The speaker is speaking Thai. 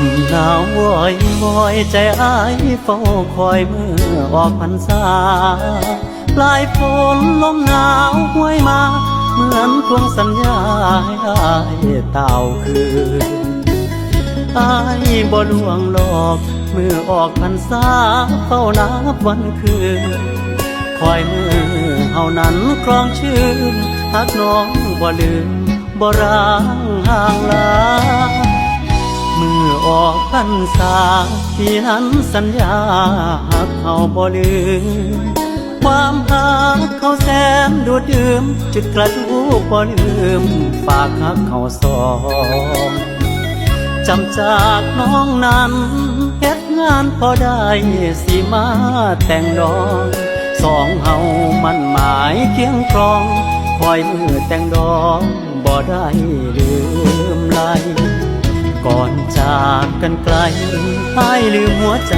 มหนาววอยวอยใจอายเฝ้าคอยเมื่อออกพรรษาปลายฝนลมหนาวห้วยมา เหมือนทวงสัญญาให้อ้ายเต่าคืนอายบ่ลวงหลอกเมื่อออกพรรษาเฝ้านับวันคืนคอยมือเฮานั้นครองชื่นหักน้องบ่ลืมบ่ร้างห่างลา พรรษาพี่นั้นสัญญาหักเขาบ่ลืมความหักเขาแสนดูดดื่ม จุดกระทู้บ่ลืม ฝากหักเขาสองจำจากน้องนั้นเฮ็ดงานพอได้สิมาแต่งดองสองเฮามันหมายเคียงครองคอยมือแต่งดองบ่ได้ลืม ก่อนจากกันไกลให้ลืมหัวใจ